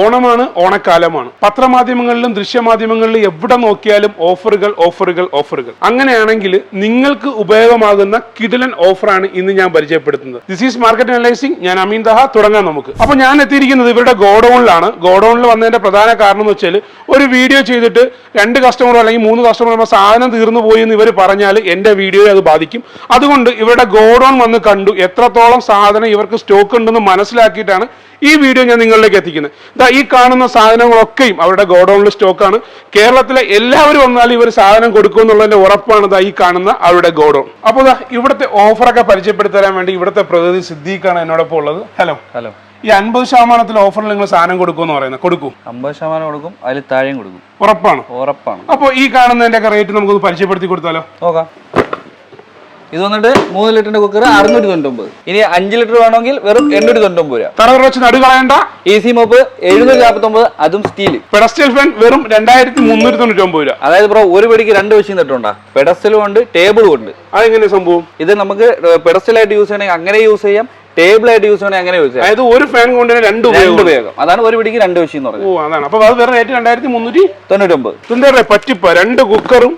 ഓണമാണ് ഓണക്കാലമാണ്. പത്രമാധ്യമങ്ങളിലും ദൃശ്യമാധ്യമങ്ങളിലും എവിടെ നോക്കിയാലും ഓഫറുകൾ ഓഫറുകൾ ഓഫറുകൾ. അങ്ങനെയാണെങ്കിൽ നിങ്ങൾക്ക് ഉപയോഗമാകുന്ന കിടിലൻ ഓഫറാണ് ഇന്ന് ഞാൻ പരിചയപ്പെടുത്തുന്നത്. ദിസ് ഈസ് മാർക്കറ്റ് അനലൈസിംഗ് ഞാൻ അമീൻ ദഹ. തുടങ്ങാം നമുക്ക്. അപ്പൊ ഞാൻ എത്തിയിരിക്കുന്നത് ഇവരുടെ ഗോഡൌണിലാണ്. ഗോഡൌണിൽ വന്നതിന്റെ പ്രധാന കാരണം എന്ന് വെച്ചാൽ ഒരു വീഡിയോ ചെയ്തിട്ട് രണ്ട് കസ്റ്റമർ അല്ലെങ്കിൽ മൂന്ന് കസ്റ്റമറോ സാധനം തീർന്നു പോയി എന്ന് ഇവർ പറഞ്ഞാൽ എന്റെ വീഡിയോയെ അത് ബാധിക്കും. അതുകൊണ്ട് ഇവരുടെ ഗോഡൌൺ വന്ന് കണ്ടു എത്രത്തോളം സാധനം ഇവർക്ക് സ്റ്റോക്ക് ഉണ്ടെന്ന് മനസ്സിലാക്കിയിട്ടാണ് ഈ വീഡിയോ ഞാൻ നിങ്ങളിലേക്ക് എത്തിക്കുന്നത്. ഈ കാണുന്ന സാധനങ്ങളൊക്കെയും അവരുടെ ഗോഡൌണിൽ സ്റ്റോക്കാണ്. കേരളത്തിലെ എല്ലാവരും വന്നാലും ഇവർ സാധനം കൊടുക്കും എന്നുള്ളതിന്റെ ഉറപ്പാണ് ദാ ഈ കാണുന്ന അവരുടെ ഗോഡൌൺ. അപ്പോൾ ഇവിടുത്തെ ഓഫറൊക്കെ പരിചയപ്പെടുത്തി തരാൻ വേണ്ടി ഇവിടുത്തെ പ്രതിനിധി സിദ്ദീഖാണ് എന്നോടൊപ്പം ഉള്ളത്. ഹലോ. ഹലോ. ഈ അൻപത് ശതമാനത്തിൽ ഓഫറിൽ നിങ്ങൾ സാധനം കൊടുക്കുമെന്ന് പറയുന്നത്. കൊടുക്കും. അമ്പത് ശതമാനം കൊടുക്കും അതിൽ താഴെയും കൊടുക്കും. ഉറപ്പാണ്. ഉറപ്പാണ്. അപ്പോൾ ഈ കാണുന്നതിന്റെ ഒക്കെ റേറ്റ് നമുക്കൊന്ന് പരിചയപ്പെടുത്തി കൊടുത്താലോ? നോക്കാം. ഇത് വന്നിട്ട് മൂന്ന് ലിറ്ററിന്റെ കുക്കർ അറുന്നൂറ്റി തൊണ്ണൂറ്റൊമ്പത്. ഇനി അഞ്ച് ലിറ്റർ വേണമെങ്കിൽ വെറും എണ്ണൂറ്റി തൊണ്ണൂറ്റൊമ്പത് രൂപ. തറ വെച്ച് നടു കളയണ്ട എ സി മോപ്പ് എഴുന്നൂറ്റി നാൽപ്പത്തൊമ്പത് അതും സ്റ്റീൽ പെഡസ്റ്റൽ ഫാൻ വെറും രണ്ടായിരത്തി മുന്നൂറ്റി തൊണ്ണൂറ്റി ഒമ്പത് രൂപ. അതായത് ബ്രോ ഒരു പടിക്ക് രണ്ട് വശം നിട്ടുണ്ടാ പെഡസ്റ്റലും ഉണ്ട് ടേബിളും ഉണ്ട്. അതെങ്ങനെ സംഭവം? ഇത് നമുക്ക് പെഡസ്റ്റലായിട്ട് യൂസ് ചെയ്യണമെങ്കിൽ അങ്ങനെ യൂസ് ചെയ്യാം ടേബിൾ ആയിട്ട് യൂസ് ചെയ്യണമെങ്കിൽ അങ്ങനെ യൂസ് ചെയ്യാം. അതായത് ഒരു ഫാൻ കൊണ്ട് രണ്ട് ഉപയോഗം. അതാണ് ഒരു പിടിക്ക് രണ്ട് വശം എന്ന് പറയുന്നത്. അതാണ്. അപ്പൊ അത് വേറെ റേറ്റ് രണ്ടായിരത്തി മുന്നൂറ്റി തൊണ്ണൂറ്റി ഒമ്പത് പറ്റിപ്പ. രണ്ട് കുക്കറും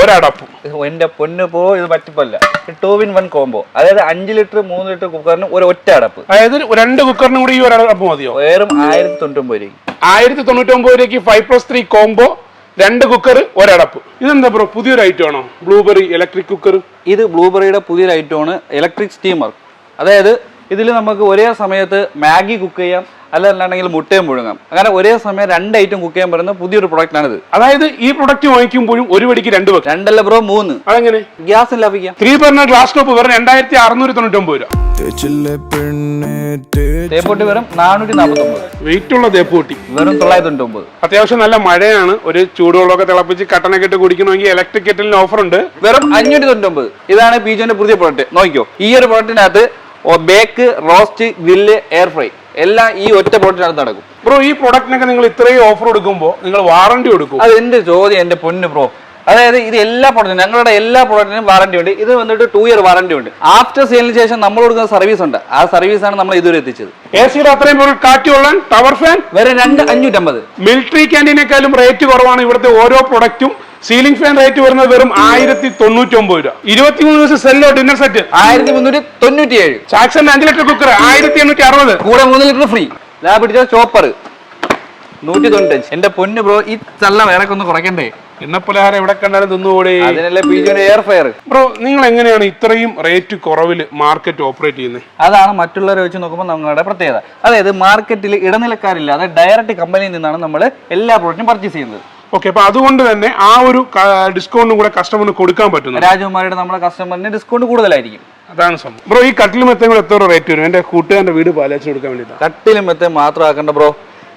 ഒരടപ്പും. എന്റെ പൊന്ന് പോ ഇത് പറ്റിപ്പല്ല. ടു വിൻ വൺ കോംബോ അതായത് അഞ്ച് ലിറ്റർ മൂന്ന് ലിറ്റർ കുക്കറിന് ഒരു ഒറ്റ അടപ്പ്. അതായത് രണ്ട് കുക്കറിനും കൂടി ഈ ഒരടപ്പ് മതിയോ? വേറും ആയിരത്തി തൊണ്ണൂറ്റൊമ്പത് രൂപ ആയിരത്തി തൊണ്ണൂറ്റി ഒമ്പത് രൂപയ്ക്ക് ഫൈവ് പ്ലസ് ത്രീ കോംബോ രണ്ട് കുക്കർ ഒരടപ്പ്. ഇതെന്താ ബ്രോ പുതിയൊരു ഐറ്റം ആണോ? ബ്ലൂബെറി ഇലക്ട്രിക് കുക്കർ ഇത് ബ്ലൂബെറിയുടെ പുതിയൊരു ഐറ്റമാണ് ഇലക്ട്രിക് സ്റ്റീമർ അതായത് ഇതിൽ നമുക്ക് ഒരേ സമയത്ത് മാഗി കുക്ക് ചെയ്യാം അല്ലാന്നുണ്ടെങ്കിൽ മുട്ടയും മുഴുങ്ങാം അങ്ങനെ ഒരേ സമയം രണ്ട് ഐറ്റം കുക്ക് ചെയ്യാൻ പറ്റുന്ന പുതിയൊരു പ്രൊഡക്റ്റാണിത് അതായത് ഈ പ്രൊഡക്റ്റ് വാങ്ങിക്കുമ്പോഴും ഒരു വടിക്ക് രണ്ട് വെക്കും. രണ്ടല്ല ബ്രോ മൂന്ന്. അതെങ്ങനെ? ഗ്യാസ് ലാഭിക്കാം ത്രീ ബർണർ ഗ്ലാസ് ടോപ്പ് വെറും രണ്ടായിരത്തി അറുന്നൂറ്റി തൊണ്ണൂറ്റി ഒമ്പത് രൂപ തേപ്പൊട്ടി വെറും നാനൂറ്റി നാപ്പത്തൊമ്പത് വെയിറ്റ് ഉള്ള തേപ്പൂട്ടി. വെറും തൊള്ളായിരത്തി തൊണ്ണൂറ്റൊമ്പത് അത്യാവശ്യം നല്ല മഴയാണ്. ഒരു ചൂടുവെള്ളമൊക്കെ തിളപ്പിച്ച് കട്ടനൊക്കെ ഇട്ട് കുടിക്കണമെങ്കിൽ ഇലക്ട്രിക് കെറ്റലിന് ഓഫർ ഉണ്ട്. വെറും അഞ്ഞൂറ്റി തൊണ്ണൂറ്റൊമ്പത് ഇതാണ് പീജോന്റെ പുതിയ പ്രൊഡക്റ്റ് നോക്കിയോ ഈ ഒരു പ്രൊഡക്റ്റിനകത്ത് bake roast grill air fry എല്ലാം ഈ ഒറ്റ പ്രോഡക്റ്റിനകത്ത് നടക്കും. ബ്രോ ഈ പ്രോഡക്റ്റിനൊക്കെ നിങ്ങൾ ഇത്രയും ഓഫർ കൊടുക്കുമ്പോൾ നിങ്ങൾ വാറണ്ടി കൊടുക്കും. അത് എന്റെ ചോദ്യം എന്റെ പൊന്ന് ബ്രോ അതായത് ഇത് എല്ലാ പ്രോഡക്റ്റും ഞങ്ങളുടെ എല്ലാ പ്രോഡക്റ്റിനും വാറണ്ടി ഉണ്ട്. ഇത് വന്നിട്ട് ടു ഇയർ വാറണ്ടി ഉണ്ട്. ആഫ്റ്റർ സെയിലിന് ശേഷം നമ്മൾ കൊടുക്കുന്ന സർവീസ് ഉണ്ട്. ആ സർവീസ് ആണ് നമ്മൾ ഇതുവരെ എത്തിച്ചത്. എ സിയുടെ അത്രയും പൊരുൾ കാറ്റുള്ള ടവർ ഫാൻ വേറെ രണ്ട് അഞ്ഞൂറ്റമ്പത്. മിലിറ്ററി ക്യാന്റീനേക്കാളും റേറ്റ് കുറവാണ് ഇവിടുത്തെ ഓരോ പ്രൊഡക്റ്റും സീലിംഗ് ഫാൻ റേറ്റ് വരുന്നത് വെറും ആയിരത്തി തൊണ്ണൂറ്റി ഒമ്പത് രൂപ. ഇരുപത്തിമൂന്ന് ദിവസം സെല്ലോ ഡിന്നർ സെറ്റ് ആയിരത്തി മുന്നൂറ്റി തൊണ്ണൂറ്റി ഏഴ് സാക്സൺ അഞ്ച് ലിറ്റർ കുക്കർ ആയിരത്തി എണ്ണൂറ്റി അറുപത് കൂടെ മൂന്ന് ലിറ്റർ ഫ്രീ ലാബ് പിടിച്ച ചോപ്പർ നൂറ്റി തൊണ്ണൂറ്റഞ്ച് എന്റെ പൊന്ന് ബ്രോ ഈ ചള്ള വേറെ ഒന്ന് കുറയ്ക്കണ്ടേ എണ്ണപ്പലഹാരം എവിടെ കണ്ടാലും തിന്നുകൂടെ? അതിനല്ലേ എയർ ഫയർ ബ്രോ നിങ്ങൾ എങ്ങനെയാണ് ഇത്രയും റേറ്റ് കുറവിൽ മാർക്കറ്റ് ഓപ്പറേറ്റ് ചെയ്യുന്നത് അതാണ് മറ്റുള്ളവരെ വെച്ച് നോക്കുമ്പോൾ നമ്മുടെ പ്രത്യേകത. അതായത് മാർക്കറ്റിൽ ഇടനിലക്കാരില്ലാതെ ഡയറക്റ്റ് കമ്പനിയിൽ നിന്നാണ് നമ്മൾ എല്ലാ പ്രോഡക്റ്റും പർച്ചേസ് ചെയ്യുന്നത്. ഓക്കെ അപ്പൊ അതുകൊണ്ട് തന്നെ ആ ഒരു ഡിസ്കൗണ്ടും കൂടെ കസ്റ്റമറിന് കൊടുക്കാൻ പറ്റുന്നു രാജകുമാരിയുടെ നമ്മുടെ കസ്റ്റമറിന് ഡിസ്കൗണ്ട് കൂടുതലായിരിക്കും. അതാണ് സംഭവം. ബ്രോ ഈ കട്ടിലും മെത്തയും കൂടെ എത്ര റേറ്റ് വരും? എന്റെ കൂട്ടുകാരന്റെ വീട് പാലിച്ചു കൊടുക്കാൻ വേണ്ടിയിട്ടാണ് കട്ടിലും മെത്ത മാത്രം ആക്കണ്ട ബ്രോ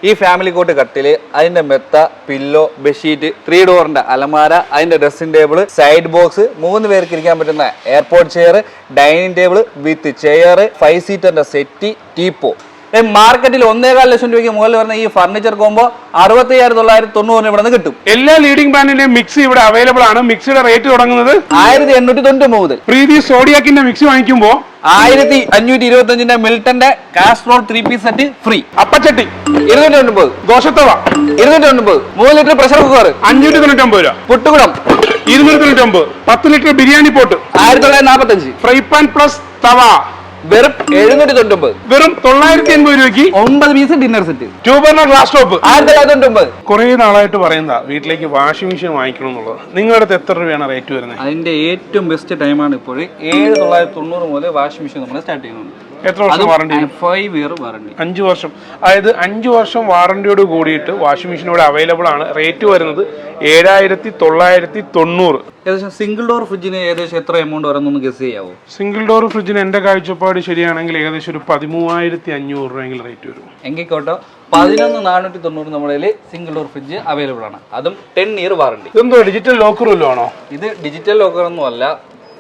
ഈ ഫാമിലി കോട്ട് കട്ടിൽ അതിന്റെ മെത്ത പില്ലോ ബെഡ്ഷീറ്റ് ത്രീ ഡോറിന്റെ അലമാര അതിന്റെ ഡ്രസ്സിംഗ് ടേബിൾ സൈഡ് ബോക്സ് മൂന്ന് പേർക്ക് ഇരിക്കാൻ പറ്റുന്ന airport chair dining table with chair five സീറ്ററിന്റെ settee teapoy മാർക്കറ്റിൽ ഒന്നേകാൽ ലക്ഷം രൂപയ്ക്ക് മുകളിൽ വരുന്ന ഈ ഫർണിച്ചർ കോമ്പോ അറുപത്തി അയ്യായിരത്തി തൊള്ളായിരത്തി തൊണ്ണൂറിന് ഇവിടെ നിന്ന് കിട്ടും. എല്ലാ ലീഡിംഗ് ബ്രാൻഡിന്റെയും മിക്സി ഇവിടെ അവൈലബിൾ ആണ്. മിക്സിയുടെ റേറ്റ് തുടങ്ങുന്നത് ആയിരത്തി എണ്ണൂറ്റി തൊണ്ണൂറ്റി മുതൽ. പ്രീതി സോഡിയാക്കിന്റെ മിക്സി വാങ്ങിക്കുമ്പോൾ ആയിരത്തി അഞ്ഞൂറ്റി ഇരുപത്തി അഞ്ചിന്റെ മിൽട്ടന്റെ casserole three piece set free അപ്പച്ചട്ടി ഇരുന്നൂറ്റി തൊണ്ണൂറ് ദോശത്തവ ഇരുന്നൂറ്റി തൊണ്ണൂറ് മൂന്ന് ലിറ്റർ പ്രഷർ കുക്കർ അഞ്ഞൂറ്റി തൊണ്ണൂറ്റി ഒമ്പത് രൂപ. പുട്ടുകുടം. ഇരുന്നൂറ്റി തൊണ്ണൂറ്റി ഒമ്പത് പത്ത് ലിറ്റർ ബിരിയാണി പോട്ട്. ആയിരത്തി തൊള്ളായിരത്തി നാൽപ്പത്തി അഞ്ച് ഫ്രൈ പാൻ പ്ലസ് തവ. വെറും എഴുന്നൂറ്റി തൊണ്ണൂറ് വെറും തൊള്ളായിരത്തി എൺപത് രൂപയ്ക്ക് ഒമ്പത് piece dinner set. Glass top. ആയിരത്തി തൊള്ളായിരത്തി തൊണ്ണൂറ് കുറേ നാളായിട്ട് പറയുന്നതാ വീട്ടിലേക്ക് വാഷിംഗ് മെഷീൻ വാങ്ങിക്കണം എന്നുള്ളത്. നിങ്ങളുടെ അടുത്ത് എത്ര രൂപയാണ് റേറ്റ് വരുന്നത്? അതിന്റെ ഏറ്റവും ബെസ്റ്റ് ടൈമാണ് ഇപ്പോൾ ഏഴ് തൊള്ളായിരത്തി തൊണ്ണൂറ് മുതൽ വാഷിംഗ് മെഷീൻ നമ്മൾ സ്റ്റാർട്ട് ചെയ്യുന്നുണ്ട് എത്ര വർഷം വാറണ്ടി ഫൈവ് ഇയർ വാറണ്ടി അഞ്ച് വർഷം. അതായത് അഞ്ച് വർഷം വാറണ്ടിയോട് കൂടിയിട്ട് വാഷിംഗ് മെഷീൻ ഇവിടെ അവൈലബിൾ ആണ്. റേറ്റ് വരുന്നത് ഏഴായിരത്തി തൊള്ളായിരത്തി തൊണ്ണൂറ് ഏകദേശം സിംഗിൾ ഡോർ ഫ്രിഡ്ജിന് ഏകദേശം എത്ര എമൗണ്ട് വരുന്നൊന്ന് ഗസ് ചെയ്യാവോ? സിംഗിൾ ഡോർ ഫ്രിഡ്ജിന് എന്റെ കാഴ്ചപ്പാട് ശരിയാണെങ്കിൽ ഏകദേശം ഒരു പതിമൂവായിരത്തി അഞ്ഞൂറ് രൂപയെങ്കിലും റേറ്റ് വരും. എങ്കിൽ കോട്ടോ പതിനൊന്ന് നാനൂറ്റി തൊണ്ണൂറ് നമ്മുടെ സിംഗിൾ ഡോർ ഫ്രിഡ്ജ് അവൈലബിൾ ആണ്. അതും ടെൻ ഇയർ വാറണ്ടി ഇതെന്തോ ഡിജിറ്റൽ ലോക്കർ വല്ലതും ആണോ? ഇത് ഡിജിറ്റൽ ലോക്കർ ഒന്നും അല്ല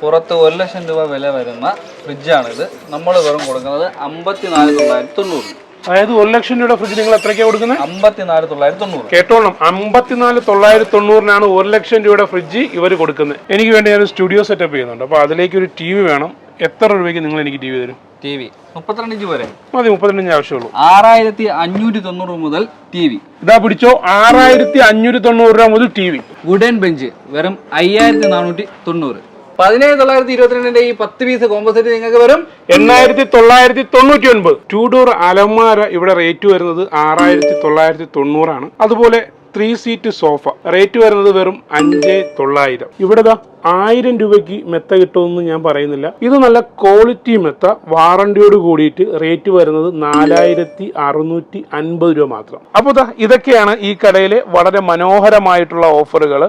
പുറത്ത് ഒരു ലക്ഷം രൂപ വില വരുന്ന ഫ്രിഡ്ജാണ് ഇത് നമ്മൾ വെറും കൊടുക്കുന്നത് അമ്പത്തിനാല് തൊള്ളായിരത്തി തൊണ്ണൂറ്. അതായത് ഒരു ലക്ഷം രൂപയുടെ ഫ്രിഡ്ജ് നിങ്ങൾ എത്രയ്ക്കാണ് കൊടുക്കുന്നത്? അമ്പത്തിനാല് തൊള്ളായിരത്തി തൊണ്ണൂറ്. കേട്ടോണം അമ്പത്തിനാല് തൊള്ളായിരത്തി തൊണ്ണൂറിനാണ് ഒരു ലക്ഷം രൂപയുടെ ഫ്രിഡ്ജ് ഇവർ കൊടുക്കുന്നത്. എനിക്ക് വേണ്ടി ഞാൻ സ്റ്റുഡിയോ സെറ്റപ്പ് ചെയ്യുന്നുണ്ട്. അപ്പോൾ അതിലേക്ക് ഒരു ടി വി വേണം. എത്ര രൂപയ്ക്ക് നിങ്ങൾ എനിക്ക് ടി വി തരും? T V. മുപ്പത്തിരണ്ട് ഇഞ്ച് പോരെ? മതി മുപ്പത്തിരണ്ടിഞ്ച് ആവശ്യമുള്ളൂ. ആറായിരത്തി അഞ്ഞൂറ്റി തൊണ്ണൂറ് മുതൽ ടി വി. ഇതാ പിടിച്ചോ. ആറായിരത്തി അഞ്ഞൂറ്റി തൊണ്ണൂറ് രൂപ മുതൽ ടി വി. വുഡൻ ബെഞ്ച് വെറും അയ്യായിരത്തി നാനൂറ്റി തൊണ്ണൂറ്. പതിനേഴ് തൊള്ളായിരത്തി ഇരുപത്തിരണ്ടിന്റെ ഈ പത്ത് പീസ് കോമ്പോസിറ്റ് നിങ്ങൾക്ക് വരും. എണ്ണായിരത്തി തൊള്ളായിരത്തി തൊണ്ണൂറ്റി ഒൻപത്. ടു ഡോർ അലമാര ഇവിടെ റേറ്റ് വരുന്നത് ആറായിരത്തി തൊള്ളായിരത്തി തൊണ്ണൂറാണ്. അതുപോലെ ത്രീ സീറ്റ് സോഫ റേറ്റ് വരുന്നത് വെറും അഞ്ച് തൊള്ളായിരം. ഇവിടെ ദാ ആയിരം രൂപയ്ക്ക് മെത്ത കിട്ടുമെന്ന് ഞാൻ പറയുന്നില്ല. ഇത് നല്ല ക്വാളിറ്റി മെത്ത. വാറണ്ടിയോട് കൂടിയിട്ട് റേറ്റ് വരുന്നത് നാലായിരത്തി അറുന്നൂറ്റി അൻപത് രൂപ മാത്രം. അപ്പോൾ ഇതൊക്കെയാണ് ഈ കടയിലെ വളരെ മനോഹരമായിട്ടുള്ള ഓഫറുകൾ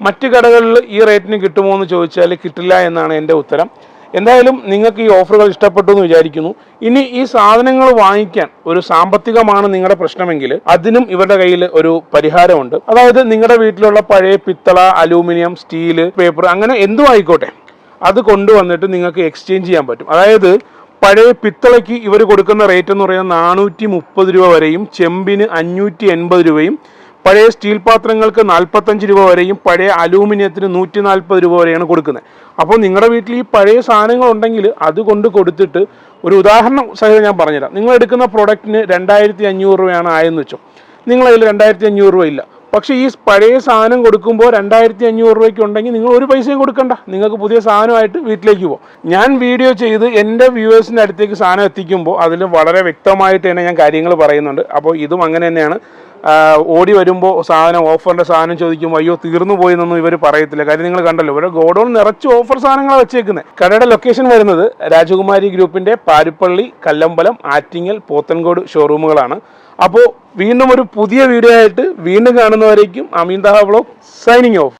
മറ്റ് കടകളിൽ ഈ റേറ്റിന് കിട്ടുമോ എന്ന് ചോദിച്ചാൽ കിട്ടില്ല എന്നാണ് എന്റെ ഉത്തരം. എന്തായാലും നിങ്ങൾക്ക് ഈ ഓഫറുകൾ ഇഷ്ടപ്പെട്ടു എന്ന് വിചാരിക്കുന്നു. ഇനി ഈ സാധനങ്ങൾ വാങ്ങിക്കാൻ ഒരു സാമ്പത്തികമാണ് നിങ്ങളുടെ പ്രശ്നമെങ്കിൽ അതിനും ഇവരുടെ കയ്യിൽ ഒരു പരിഹാരമുണ്ട്. അതായത് നിങ്ങളുടെ വീട്ടിലുള്ള പഴയ പിത്തള അലൂമിനിയം സ്റ്റീൽ പേപ്പർ അങ്ങനെ എന്തും ആയിക്കോട്ടെ. അത് കൊണ്ടുവന്നിട്ട് നിങ്ങൾക്ക് എക്സ്ചേഞ്ച് ചെയ്യാൻ പറ്റും. അതായത് പഴയ പിത്തളയ്ക്ക് ഇവർ കൊടുക്കുന്ന റേറ്റ് എന്ന് പറയുന്നത് നാനൂറ്റി മുപ്പത് രൂപ വരെയും ചെമ്പിന് അഞ്ഞൂറ്റി എൺപത് രൂപയും പഴയ സ്റ്റീൽ പാത്രങ്ങൾക്ക് നാൽപ്പത്തഞ്ച് രൂപ വരെയും പഴയ അലൂമിനിയത്തിന് നൂറ്റി നാൽപ്പത് രൂപ വരെയാണ് കൊടുക്കുന്നത്. അപ്പോൾ നിങ്ങളുടെ വീട്ടിൽ ഈ പഴയ സാധനങ്ങൾ ഉണ്ടെങ്കിൽ അത് കൊണ്ട് കൊടുത്തിട്ട് ഒരു ഉദാഹരണം സഹിതം ഞാൻ പറഞ്ഞുതരാം. നിങ്ങൾ എടുക്കുന്ന പ്രൊഡക്റ്റിന് രണ്ടായിരത്തി അഞ്ഞൂറ് രൂപയാണ് ആയെന്ന് വെച്ചോ. നിങ്ങളതിൽ രണ്ടായിരത്തി അഞ്ഞൂറ് രൂപ ഇല്ല. പക്ഷേ ഈ പഴയ സാധനം കൊടുക്കുമ്പോൾ രണ്ടായിരത്തി അഞ്ഞൂറ് രൂപയ്ക്ക് ഉണ്ടെങ്കിൽ നിങ്ങൾ ഒരു പൈസയും കൊടുക്കണ്ട. നിങ്ങൾക്ക് പുതിയ സാധനമായിട്ട് വീട്ടിലേക്ക് പോകും ഞാൻ വീഡിയോ ചെയ്ത് എന്റെ വ്യൂവേഴ്സിന്റെ അടുത്തേക്ക് സാധനം എത്തിക്കുമ്പോൾ അതിൽ വളരെ വ്യക്തമായിട്ട് തന്നെ ഞാൻ കാര്യങ്ങൾ പറയുന്നുണ്ട്. അപ്പോൾ ഇതും അങ്ങനെ തന്നെയാണ്. ഓടി വരുമ്പോൾ സാധനം ഓഫറിന്റെ സാധനം ചോദിക്കും അയ്യോ തീർന്നു പോയി എന്നൊന്നും ഇവർ പറയത്തില്ല. കാര്യം നിങ്ങൾ കണ്ടല്ലോ ഇവിടെ ഗോഡൗൺ നിറച്ച് ഓഫർ സാധനങ്ങളാണ് വെച്ചേക്കുന്നത് കടയുടെ ലൊക്കേഷൻ വരുന്നത് രാജകുമാരി ഗ്രൂപ്പിന്റെ പാരിപ്പള്ളി കല്ലമ്പലം ആറ്റിങ്ങൽ പോത്തൻകോട് ഷോറൂമുകളാണ് അപ്പോൾ വീണ്ടും ഒരു പുതിയ വീഡിയോ ആയിട്ട് വീണ്ടും കാണുന്നവരേക്കും അമീന്ദ ബ്ലോഗ് സൈനിങ് ഓഫ്